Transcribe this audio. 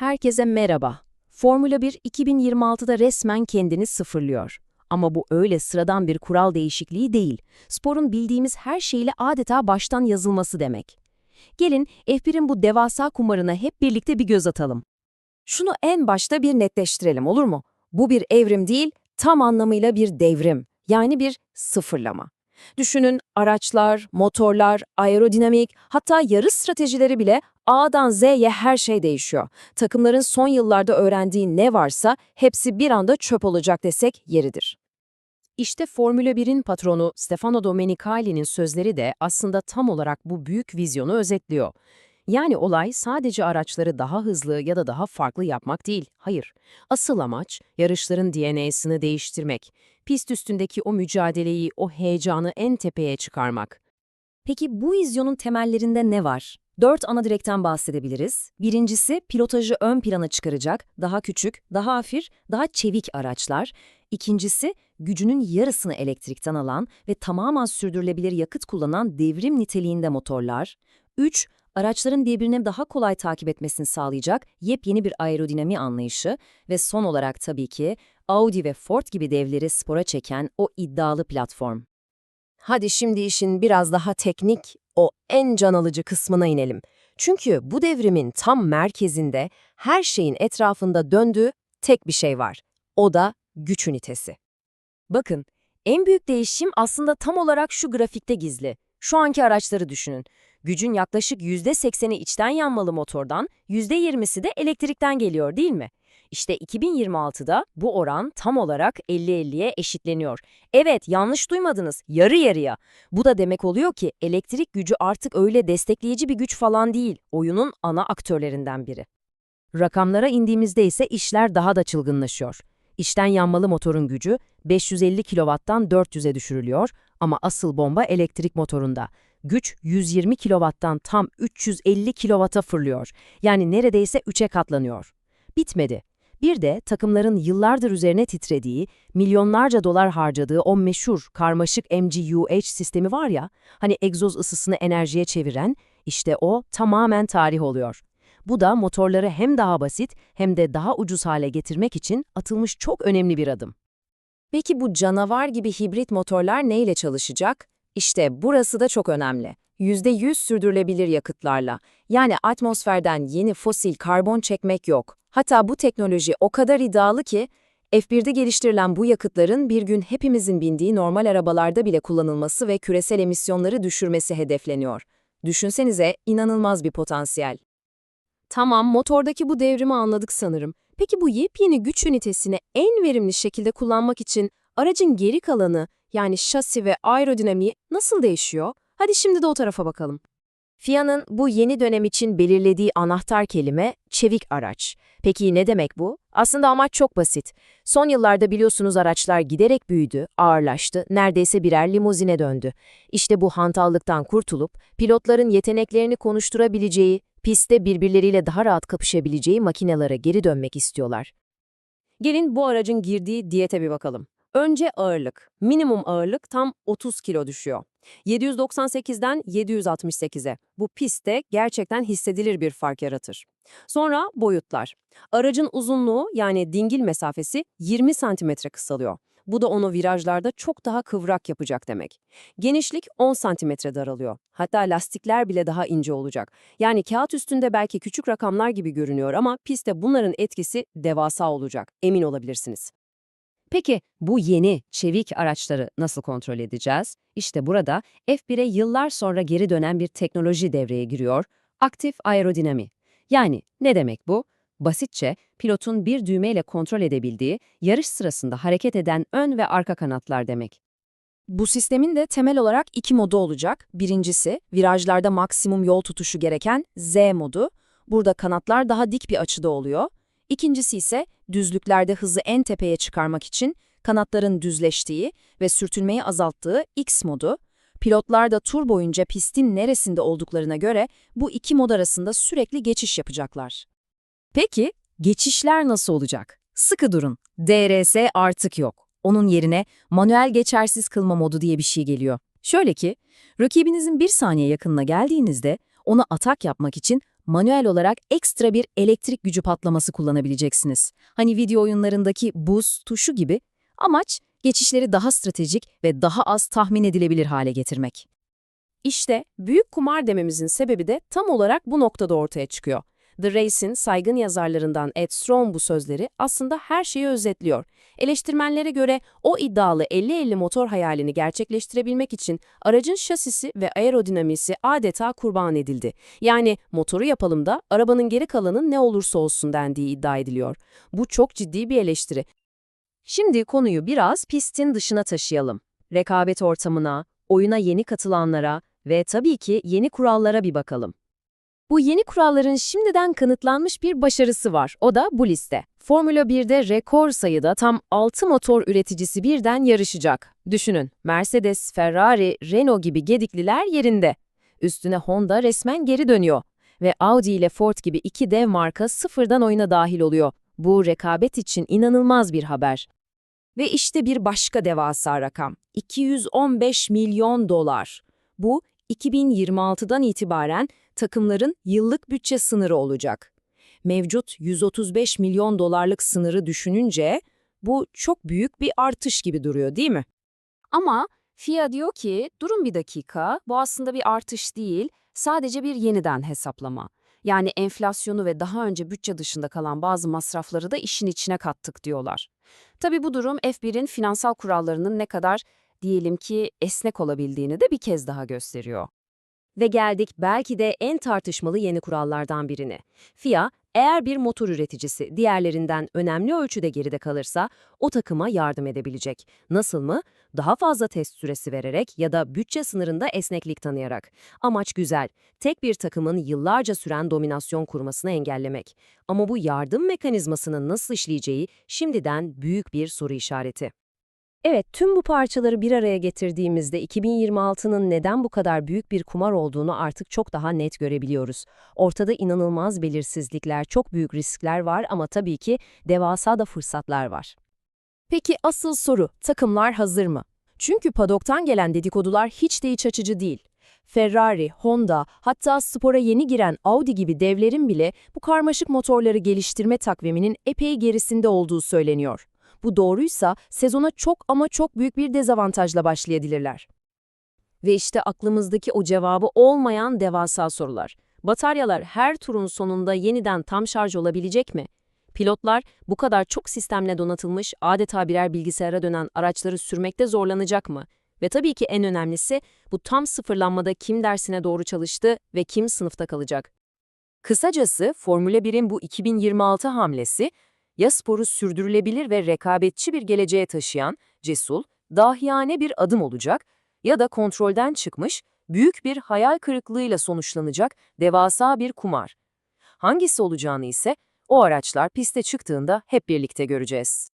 Herkese merhaba. Formula 1 2026'da resmen kendini sıfırlıyor. Ama bu öyle sıradan bir kural değişikliği değil. Sporun bildiğimiz her şeyle adeta baştan yazılması demek. Gelin F1'in bu devasa kumarına hep birlikte bir göz atalım. Şunu en başta bir netleştirelim olur mu? Bu bir evrim değil, tam anlamıyla bir devrim. Yani bir sıfırlama. Düşünün araçlar, motorlar, aerodinamik, hatta yarış stratejileri bile A'dan Z'ye her şey değişiyor. Takımların son yıllarda öğrendiği ne varsa hepsi bir anda çöp olacak desek yeridir. İşte Formula 1'in patronu Stefano Domenicali'nin sözleri de aslında tam olarak bu büyük vizyonu özetliyor. Yani olay sadece araçları daha hızlı ya da daha farklı yapmak değil, hayır. Asıl amaç yarışların DNA'sını değiştirmek, pist üstündeki o mücadeleyi, o heyecanı en tepeye çıkarmak. Peki bu vizyonun temellerinde ne var? Dört ana direkten bahsedebiliriz. Birincisi pilotajı ön plana çıkaracak, daha küçük, daha hafif, daha çevik araçlar. İkincisi gücünün yarısını elektrikten alan ve tamamen sürdürülebilir yakıt kullanan devrim niteliğinde motorlar. 3. Araçların birbirine daha kolay takip etmesini sağlayacak yepyeni bir aerodinami anlayışı ve son olarak tabii ki Audi ve Ford gibi devleri spora çeken o iddialı platform. Hadi şimdi işin biraz daha teknik, o en can alıcı kısmına inelim. Çünkü bu devrimin tam merkezinde her şeyin etrafında döndüğü tek bir şey var. O da güç ünitesi. Bakın, en büyük değişim aslında tam olarak şu grafikte gizli. Şu anki araçları düşünün. Gücün yaklaşık %80'i içten yanmalı motordan, %20'si de elektrikten geliyor değil mi? İşte 2026'da bu oran tam olarak 50-50'ye eşitleniyor. Evet, yanlış duymadınız, yarı yarıya. Bu da demek oluyor ki elektrik gücü artık öyle destekleyici bir güç falan değil, oyunun ana aktörlerinden biri. Rakamlara indiğimizde ise işler daha da çılgınlaşıyor. İçten yanmalı motorun gücü 550 kW'dan 400'e düşürülüyor ama asıl bomba elektrik motorunda. Güç 120 kW'dan tam 350 kW'a fırlıyor. Yani neredeyse 3'e katlanıyor. Bitmedi. Bir de takımların yıllardır üzerine titrediği, milyonlarca dolar harcadığı o meşhur karmaşık MGUH sistemi var ya, hani egzoz ısısını enerjiye çeviren, işte o tamamen tarih oluyor. Bu da motorları hem daha basit hem de daha ucuz hale getirmek için atılmış çok önemli bir adım. Peki bu canavar gibi hibrit motorlar neyle çalışacak? İşte burası da çok önemli. %100 sürdürülebilir yakıtlarla. Yani atmosferden yeni fosil karbon çekmek yok. Hatta bu teknoloji o kadar iddialı ki, F1'de geliştirilen bu yakıtların bir gün hepimizin bindiği normal arabalarda bile kullanılması ve küresel emisyonları düşürmesi hedefleniyor. Düşünsenize, inanılmaz bir potansiyel. Tamam, motordaki bu devrimi anladık sanırım. Peki bu yepyeni güç ünitesini en verimli şekilde kullanmak için aracın geri kalanı, yani şasi ve aerodinamiği nasıl değişiyor? Hadi şimdi de o tarafa bakalım. FIA'nın bu yeni dönem için belirlediği anahtar kelime çevik araç. Peki ne demek bu? Aslında amaç çok basit. Son yıllarda biliyorsunuz araçlar giderek büyüdü, ağırlaştı, neredeyse birer limuzine döndü. İşte bu hantallıktan kurtulup pilotların yeteneklerini konuşturabileceği, pistte birbirleriyle daha rahat kapışabileceği makinelere geri dönmek istiyorlar. Gelin bu aracın girdiği diyete bir bakalım. Önce ağırlık. Minimum ağırlık tam 30 kilo düşüyor. 798'den 768'e. Bu pistte gerçekten hissedilir bir fark yaratır. Sonra boyutlar. Aracın uzunluğu yani dingil mesafesi 20 santimetre kısalıyor. Bu da onu virajlarda çok daha kıvrak yapacak demek. Genişlik 10 santimetre daralıyor. Hatta lastikler bile daha ince olacak. Yani kağıt üstünde belki küçük rakamlar gibi görünüyor ama pistte bunların etkisi devasa olacak. Emin olabilirsiniz. Peki bu yeni, çevik araçları nasıl kontrol edeceğiz? İşte burada F1'e yıllar sonra geri dönen bir teknoloji devreye giriyor, aktif aerodinami. Yani ne demek bu? Basitçe, pilotun bir düğmeyle kontrol edebildiği, yarış sırasında hareket eden ön ve arka kanatlar demek. Bu sistemin de temel olarak iki modu olacak. Birincisi, virajlarda maksimum yol tutuşu gereken Z modu. Burada kanatlar daha dik bir açıda oluyor. İkincisi ise düzlüklerde hızı en tepeye çıkarmak için kanatların düzleştiği ve sürtünmeyi azalttığı X modu. Pilotlar da tur boyunca pistin neresinde olduklarına göre bu iki mod arasında sürekli geçiş yapacaklar. Peki, geçişler nasıl olacak? Sıkı durun. DRS artık yok. Onun yerine manuel geçersiz kılma modu diye bir şey geliyor. Şöyle ki, rakibinizin bir saniye yakınına geldiğinizde ona atak yapmak için manuel olarak ekstra bir elektrik gücü patlaması kullanabileceksiniz. Hani video oyunlarındaki buz tuşu gibi. Amaç geçişleri daha stratejik ve daha az tahmin edilebilir hale getirmek. İşte büyük kumar dememizin sebebi de tam olarak bu noktada ortaya çıkıyor. The Race'in saygın yazarlarından Ed Strong bu sözleri aslında her şeyi özetliyor. Eleştirmenlere göre o iddialı 50-50 motor hayalini gerçekleştirebilmek için aracın şasisi ve aerodinamisi adeta kurban edildi. Yani motoru yapalım da arabanın geri kalanı ne olursa olsun dendiği iddia ediliyor. Bu çok ciddi bir eleştiri. Şimdi konuyu biraz pistin dışına taşıyalım. Rekabet ortamına, oyuna yeni katılanlara ve tabii ki yeni kurallara bir bakalım. Bu yeni kuralların şimdiden kanıtlanmış bir başarısı var. O da bu liste. Formula 1'de rekor sayıda tam 6 motor üreticisi birden yarışacak. Düşünün, Mercedes, Ferrari, Renault gibi gedikliler yerinde. Üstüne Honda resmen geri dönüyor. Ve Audi ile Ford gibi iki dev marka sıfırdan oyuna dahil oluyor. Bu rekabet için inanılmaz bir haber. Ve işte bir başka devasa rakam. 215 milyon dolar. Bu 2026'dan itibaren takımların yıllık bütçe sınırı olacak. Mevcut 135 milyon dolarlık sınırı düşününce bu çok büyük bir artış gibi duruyor değil mi? Ama FIA diyor ki durun bir dakika bu aslında bir artış değil sadece bir yeniden hesaplama. Yani enflasyonu ve daha önce bütçe dışında kalan bazı masrafları da işin içine kattık diyorlar. Tabii bu durum F1'in finansal kurallarının ne kadar diyelim ki esnek olabildiğini de bir kez daha gösteriyor. Ve geldik belki de en tartışmalı yeni kurallardan birine. FIA, eğer bir motor üreticisi diğerlerinden önemli ölçüde geride kalırsa o takıma yardım edebilecek. Nasıl mı? Daha fazla test süresi vererek ya da bütçe sınırında esneklik tanıyarak. Amaç güzel. Tek bir takımın yıllarca süren dominasyon kurmasını engellemek. Ama bu yardım mekanizmasının nasıl işleyeceği şimdiden büyük bir soru işareti. Evet, tüm bu parçaları bir araya getirdiğimizde 2026'nın neden bu kadar büyük bir kumar olduğunu artık çok daha net görebiliyoruz. Ortada inanılmaz belirsizlikler, çok büyük riskler var ama tabii ki devasa da fırsatlar var. Peki asıl soru, takımlar hazır mı? Çünkü padoktan gelen dedikodular hiç de iç açıcı değil. Ferrari, Honda, hatta spora yeni giren Audi gibi devlerin bile bu karmaşık motorları geliştirme takviminin epey gerisinde olduğu söyleniyor. Bu doğruysa sezona çok ama çok büyük bir dezavantajla başlayabilirler. Ve işte aklımızdaki o cevabı olmayan devasa sorular. Bataryalar her turun sonunda yeniden tam şarj olabilecek mi? Pilotlar bu kadar çok sistemle donatılmış, adeta birer bilgisayara dönen araçları sürmekte zorlanacak mı? Ve tabii ki en önemlisi bu tam sıfırlanmada kim dersine doğru çalıştı ve kim sınıfta kalacak? Kısacası Formula 1'in bu 2026 hamlesi ya sporu sürdürülebilir ve rekabetçi bir geleceğe taşıyan, cesur, dahiyane bir adım olacak ya da kontrolden çıkmış, büyük bir hayal kırıklığıyla sonuçlanacak devasa bir kumar. Hangisi olacağını ise o araçlar piste çıktığında hep birlikte göreceğiz.